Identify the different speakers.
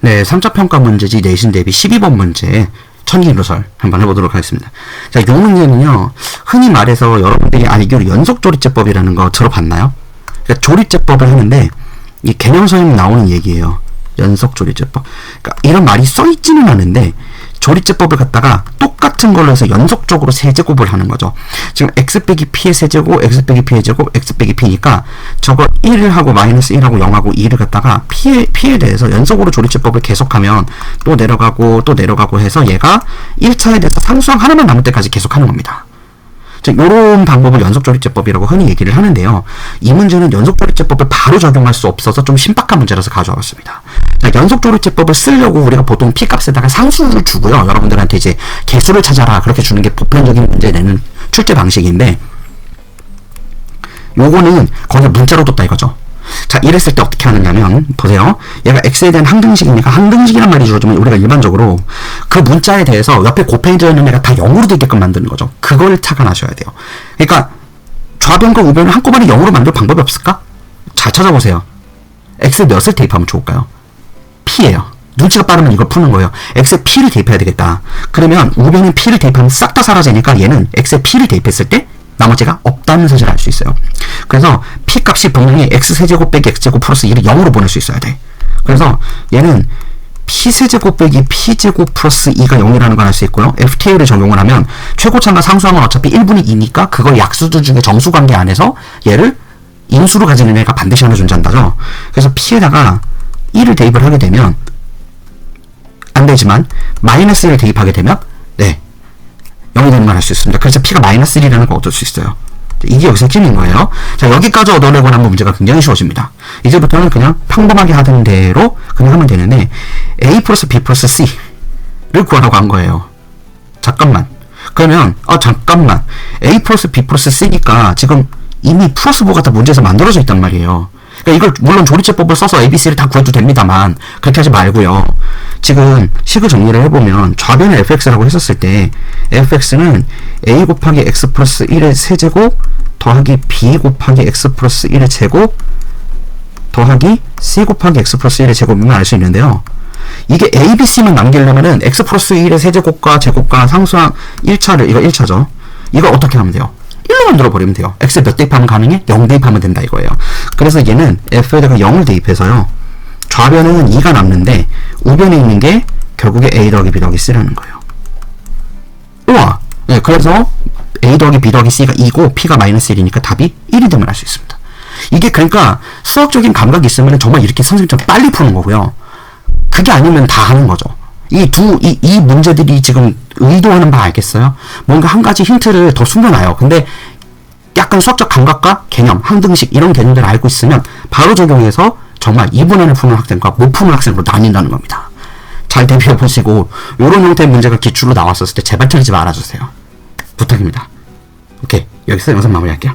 Speaker 1: 네, 3차 평가 문제지 내신 대비 12번 문제 천기누설 한번 해보도록 하겠습니다. 자, 이 문제는요, 흔히 말해서 여러분들이 알기로 연속조리제법이라는 거 들어봤나요? 그러니까 조리제법을 하는데, 이 개념서에 나오는 얘기예요. 연속조리제법. 그러니까 이런 말이 써있지는 않은데, 조리제법을 갖다가 똑 같은 걸로 해서 연속적으로 세제곱을 하는 거죠. 지금 x 빼기 p의 세제곱, x 빼기 p의 제곱, x 빼기 p니까 저거 1을 하고 마이너스 1하고 0하고 2를 갖다가 p에, p에 대해서 연속으로 조리제법을 계속하면 또 내려가고 또 내려가고 해서 얘가 1차에 대해서 상수항 하나만 남을 때까지 계속하는 겁니다. 이런 방법을 연속조리제법이라고 흔히 얘기를 하는데요. 이 문제는 연속조리제법을 바로 적용할 수 없어서 좀 신박한 문제라서 가져왔습니다. 자, 연속조리제법을 쓰려고 우리가 보통 P값에다가 상수를 주고요. 여러분들한테 이제 개수를 찾아라 그렇게 주는 게 보편적인 문제 내는 출제 방식인데 요거는 거기에 문자로 뒀다 이거죠. 자, 이랬을 때 어떻게 하느냐면, 보세요. 얘가 x에 대한 항등식이니까, 항등식이란 말이 주어지면 우리가 일반적으로 그 문자에 대해서 옆에 곱해져 있는 애가 다 0으로 되게끔 만드는 거죠. 그걸 착안하셔야 돼요. 그러니까, 좌변과 우변을 한꺼번에 0으로 만들 방법이 없을까? 잘 찾아보세요. x에 몇을 대입하면 좋을까요? p예요. 눈치가 빠르면 이걸 푸는 거예요. x에 p를 대입해야 되겠다. 그러면 우변에 p를 대입하면 싹 다 사라지니까 얘는 x에 p를 대입했을 때 나머지가 없다는 사실을 알 수 있어요. 그래서 p 값이 분명히 x 세제곱 빼기 x 제곱 플러스 1을 0으로 보낼 수 있어야 돼. 그래서 얘는 p 세제곱 빼기 p 제곱 플러스 2가 0이라는 걸 알 수 있고요. FTA를 적용을 하면 최고차가 상수항은 어차피 1분의 2니까 그걸 약수들 중에 정수 관계 안에서 얘를 인수로 가지는 애가 반드시 하나 존재한다죠. 그래서 p에다가 1을 대입을 하게 되면 안 되지만 마이너스 1을 대입하게 되면 네 0이 되는 걸알수 있습니다. 그래서 p가 마이너스 1이라는 걸 얻을 수 있어요. 이게 여기서 찜인 거예요. 자, 여기까지 얻어내고 나면 문제가 굉장히 쉬워집니다. 이제부터는 그냥 평범하게 하던 대로 그냥 하면 되는데, a 플러스 b 플러스 c를 구하라고 한 거예요. 잠깐만. 그러면, 아, 잠깐만. a 플러스 b 플러스 c니까 지금 이미 플러스 보가 다 문제에서 만들어져 있단 말이에요. 그러니까 이걸 물론 조리제법을 써서 ABC를 다 구해도 됩니다만 그렇게 하지 말고요. 지금 식을 정리를 해보면 좌변을 fx라고 했었을 때 fx는 a 곱하기 x 플러스 1의 세제곱 더하기 b 곱하기 x 플러스 1의 제곱 더하기 c 곱하기 x 플러스 1의 제곱이면 알 수 있는데요. 이게 a, b, c만 남기려면은 x 플러스 1의 세제곱과 제곱과 상수항 1차를 이거 1차죠. 이거 어떻게 하면 돼요? 1로 만들어 버리면 돼요. x에 몇 대입하면 가능해? 0 대입하면 된다 이거예요. 그래서 얘는 f에다가 0을 대입해서요. 좌변에는 2가 남는데 우변에 있는 게 결국에 a 더하기 b 더하기 c라는 거예요. 우와! 네, 그래서 a 더하기 b 더하기 c가 2고 p가 마이너스 1이니까 답이 1이 되면 알수 있습니다. 이게 그러니까 수학적인 감각이 있으면 정말 이렇게 선생님처럼 빨리 푸는 거고요. 그게 아니면 다 하는 거죠. 이 두, 이, 이 문제들이 지금 의도하는 바 알겠어요? 뭔가 한 가지 힌트를 더 숨겨놔요. 근데 약간 수학적 감각과 개념, 항등식 이런 개념들을 알고 있으면 바로 적용해서 정말 2분 안에 푸는 학생과 못 푸는 학생으로 나뉜다는 겁니다. 잘 대비해 보시고 이런 형태의 문제가 기출로 나왔었을 때 제발 틀리지 말아주세요. 부탁입니다. 오케이 여기서 영상 마무리할게요.